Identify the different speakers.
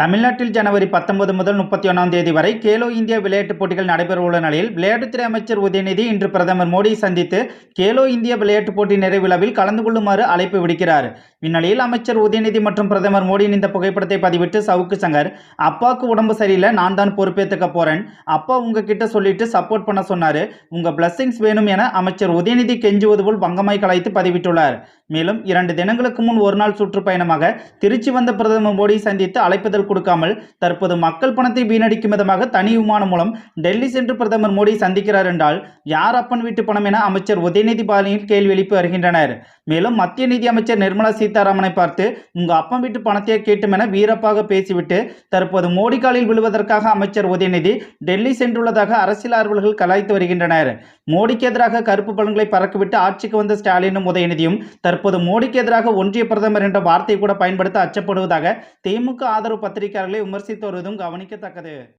Speaker 1: தமிழ்நாட்டில் ஜனவரி பத்தொன்பது முதல் முப்பத்தி ஒன்றாம் தேதி வரை கேலோ இந்தியா விளையாட்டுப் போட்டிகள் நடைபெறவுள்ள நிலையில் விளையாட்டுத்துறை அமைச்சர் உதயநிதி இன்று பிரதமர் மோடியை சந்தித்து கேலோ இந்தியா விளையாட்டுப் போட்டி நிறைவிழாவில் கலந்து கொள்ளுமாறு அழைப்பு விடுக்கிறார். இந்நிலையில் அமைச்சர் உதயநிதி மற்றும் பிரதமர் மோடியின் இந்த புகைப்படத்தை பதிவிட்டு சவுக்கு சங்கர் அப்பாவுக்கு உடம்பு சரியில்லை நான் தான் பொறுப்பேற்றுக்க போறேன். அப்பா உங்ககிட்ட சொல்லிட்டு சப்போர்ட் பண்ண சொன்னார். உங்க பிளஸ்ஸிங்ஸ் வேணும் என அமைச்சர் உதயநிதி கெஞ்சுவது போல் பங்கமாய் கலாய்த்து பதிவிட்டுள்ளார். மேலும் இரண்டு தினங்களுக்கு முன் ஒரு நாள் சுற்றுப்பயணமாக திருச்சி வந்த பிரதமர் மோடியை சந்தித்து அழைப்புதல் கொடுக்காமல் தற்போது மக்கள் பணத்தை வீணடிக்கும் விதமாக தனி விமானம் மூலம் டெல்லி சென்று பிரதமர் மோடி சந்திக்கிறார் என்றால் யார் அப்பன் வீட்டு பணம் என அமைச்சர் உதயநிதி பாலியில் கேள்வி எழுப்பி வருகின்றனர். மேலும் மத்திய நிதி அமைச்சர் நிர்மலா சீதாராமனை பார்த்து உங்க அப்பன் வீட்டு பணத்தையே கேட்டும் என வீரப்பாக பேசிவிட்டு தற்போது மோடி காலில் விழுவதற்காக அமைச்சர் உதயநிதி டெல்லி சென்றுள்ளதாக அரசியல் ஆர்வலர்கள் கலாய்த்து வருகின்றனர். மோடிக்கு எதிராக கருப்பு பலன்களை பறக்கவிட்டு ஆட்சிக்கு வந்த ஸ்டாலினும் உதயநிதியும் தற்போது மோடிக்கு எதிராக ஒன்றிய பிரதமர் என்ற வார்த்தையை கூட பயன்படுத்த அச்சப்படுவதாக திமுக ஆதரவு பத்திரிகையாளர்களை விமர்சித்து வருவதும் கவனிக்கத்தக்கது.